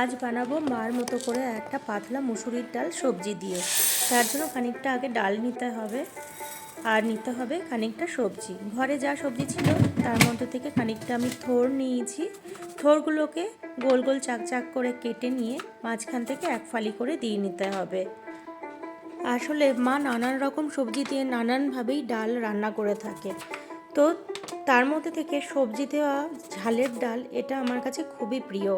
আজ বানাবো মার মতো করে একটা পাতলা মুসুরির ডাল সবজি দিয়ে। তার জন্য খানিকটা আগে ডাল নিতে হবে, আর নিতে হবে খানিকটা সবজি। ঘরে যা সবজি ছিল, তার মধ্যে থেকে খানিকটা আমি থোর নিয়েছি। থোরগুলোকে গোল গোল চাক চাক করে কেটে নিয়ে মাঝখান থেকে এক ফালি করে দিয়ে নিতে হবে। আসলে মা নানান রকম সবজি দিয়ে নানানভাবেই ডাল রান্না করে থাকে। তো তার মধ্যে থেকে সবজি দেওয়া ঝালের ডাল, এটা আমার কাছে খুবই প্রিয়।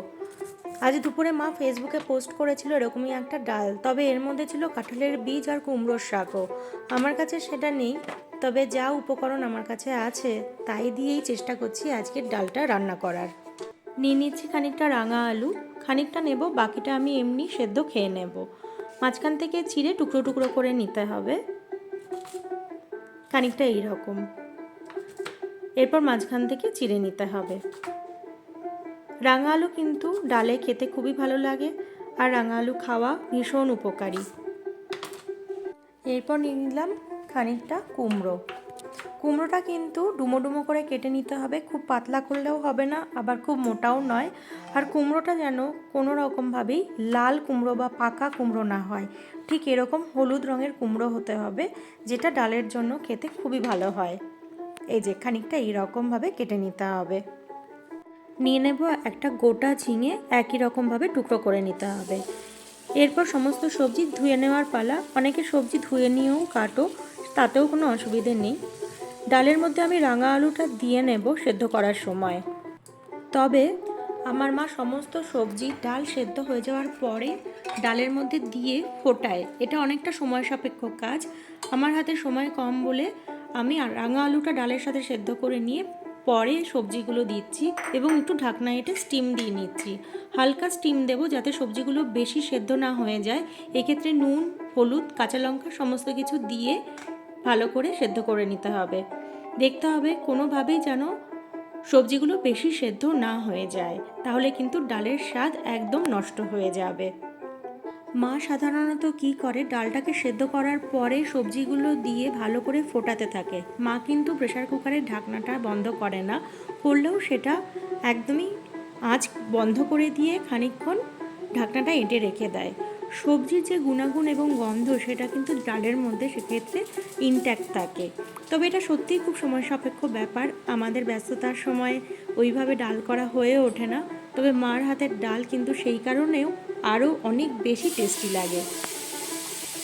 আজ দুপুরে মা ফেসবুকে পোস্ট করেছিল এরকমই একটা ডাল, তবে এর মধ্যে ছিল কাঁঠালের বীজ আর কুমড়োর শাকও। আমার কাছে সেটা নেই, তবে যা উপকরণ আমার কাছে আছে, তাই দিয়েই চেষ্টা করছি আজকের ডালটা রান্না করার। নিয়ে নিচ্ছি খানিকটা রাঙা আলু, খানিকটা নেব, বাকিটা আমি এমনি সেদ্ধ খেয়ে নেব। মাঝখান থেকে চিড়ে টুকরো টুকরো করে নিতে হবে। খানিকটা এইরকম। এরপর মাঝখান থেকে চিড়ে নিতে হবে। রাঙা আলু কিন্তু ডালে খেতে খুবই ভালো লাগে আর রাঙা আলু খাওয়া ভীষণ উপকারী। এরপর নিয়ে নিলাম খানিকটা কুমড়ো। কুমড়োটা কিন্তু ডুমো ডুমো করে কেটে নিতে হবে, খুব পাতলা করলেও হবে না, আবার খুব মোটাও নয়। আর কুমড়োটা যেন কোনো রকমভাবেই লাল কুমড়ো বা পাকা কুমড়ো না হয়, ঠিক এরকম হলুদ রঙের কুমড়ো হতে হবে, যেটা ডালের জন্য খেতে খুবই ভালো হয়। এই যে খানিকটা এইরকমভাবে কেটে নিতে হবে। নিয়ে নেব একটা গোটা ঝিঙে একই রকমভাবে টুকরো করে নিতে হবে। এরপর সমস্ত সবজি ধুয়ে নেওয়ার পালা, অনেকে সবজি ধুয়ে নিয়েও কাটো, তাতেও কোনো অসুবিধে নেই। ডালের মধ্যে আমি রাঙা আলুটা দিয়ে নেব সেদ্ধ করার সময়। তবে আমার মা সমস্ত সবজি, ডাল সেদ্ধ হয়ে যাওয়ার পরে ডালের মধ্যে দিয়ে ফোটায়। এটা অনেকটা সময় সাপেক্ষ কাজ। আমার হাতে সময় কম বলে আমি রাঙা আলুটা ডালের সাথে সেদ্ধ করে নিয়ে পরে সবজিগুলো দিচ্ছি এবং একটু ঢাকনা এটে স্টিম দিয়ে নিচ্ছি। হালকা স্টিম দেবো যাতে সবজিগুলো বেশি সেদ্ধ না হয়ে যায়। এক্ষেত্রে নুন, হলুদ, কাঁচা লঙ্কা সমস্ত কিছু দিয়ে ভালো করে সেদ্ধ করে নিতে হবে। দেখতে হবে কোনোভাবেই যেন সবজিগুলো বেশি সেদ্ধ না হয়ে যায়। তাহলে কিন্তু ডালের স্বাদ একদম নষ্ট হয়ে যাবে। মা সাধারণত কি করে? ডালটাকে সেদ্ধ করার পরে সবজিগুলো দিয়ে ভালো করে ফোটাতে থাকে। মা কিন্তু প্রেশার কুকারের ঢাকনাটা বন্ধ করে না। করলেও সেটা একদমই আঁচ বন্ধ করে দিয়ে খানিকক্ষণ ঢাকনাটা এঁটে রেখে দেয়। সবজির যে গুণাগুণ এবং গন্ধ, সেটা কিন্তু ডালের মধ্যে সেক্ষেত্রে ইনট্যাক্ট থাকে। তবে এটা সত্যিই খুব সময় সাপেক্ষ ব্যাপার। আমাদের ব্যস্ততার সময় ওইভাবে ডাল করা হয়ে ওঠে না। তবে মার হাতের ডাল কিন্তু সেই কারণেও আরও অনেক বেশি টেস্টি লাগে।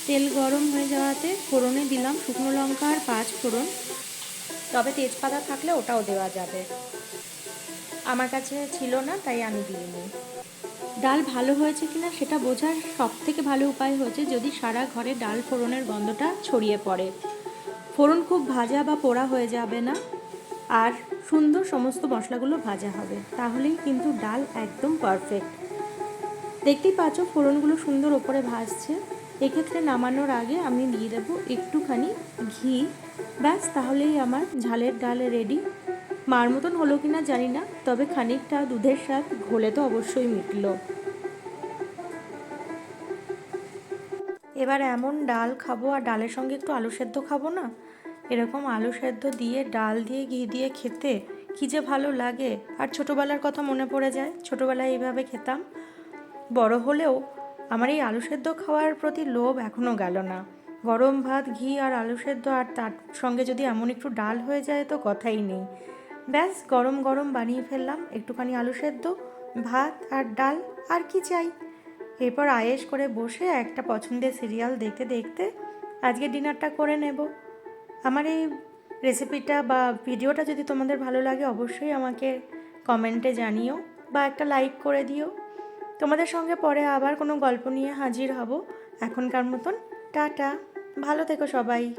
তেল গরম হয়ে যাওয়াতে ফোড়নে দিলাম শুকনো লঙ্কা আর পাঁচ ফোড়ন। তবে তেজপাতা থাকলে ওটাও দেওয়া যাবে। আমার কাছে ছিল না, তাই আমি দিইনি। ডাল ভালো হয়েছে কিনা সেটা বোঝার সব থেকে ভালো উপায় হচ্ছে যদি সারা ঘরে ডাল ফোড়নের গন্ধটা ছড়িয়ে পড়ে। ফোড়ন খুব ভাজা বা পোড়া হয়ে যাবে না। আর সুন্দর সমস্ত মশলাগুলো ভাজা হবে। তাহলেই কিন্তু ডাল একদম পারফেক্ট দেখতেই পাচ্ছ ফোড়নগুলো সুন্দর ওপরে ভাজছে। এক্ষেত্রে নামানোর আগে আমি দিয়ে দেবো একটুখানি ঘি। ব্যাস, তাহলেই আমার ঝালের ডাল রেডি মার মতন হলো কি না জানি না, তবে খানিকটা দুধের স্বাদ ঘোলে তো অবশ্যই মিটল। এবার এমন ডাল খাব, আর ডালের সঙ্গে একটু আলু সেদ্ধ খাব না? এরকম আলু সেদ্ধ দিয়ে, ডাল দিয়ে, ঘি দিয়ে খেতে কী যে ভালো লাগে। আর ছোটোবেলার কথা মনে পড়ে যায়, ছোটোবেলায় এইভাবে খেতাম। বড় হলেও আমার এই আলু সেদ্ধ খাওয়ার প্রতি লোভ এখনও গেল না। গরম ভাত, ঘি আর আলু সেদ্ধ আর তার সঙ্গে যদি এমন একটু ডাল হয়ে যায় তো কথাই নেই। ব্যাস, গরম গরম বানিয়ে ফেললাম, একটুখানি আলু সেদ্ধ, ভাত আর ডাল, আর কি চাই? এরপর আয়েস করে বসে একটা পছন্দের সিরিয়াল দেখতে দেখতে আজকে ডিনারটা করে নেব। আমার এই রেসিপিটা বা ভিডিওটা যদি তোমাদের ভালো লাগে, অবশ্যই আমাকে কমেন্টে জানিও বা একটা লাইক করে দিও। তোমাদের সঙ্গে পরে আবার কোনো গল্প নিয়ে হাজির হব। এখনকার মতন, টাটা। ভালো থেকো সবাই।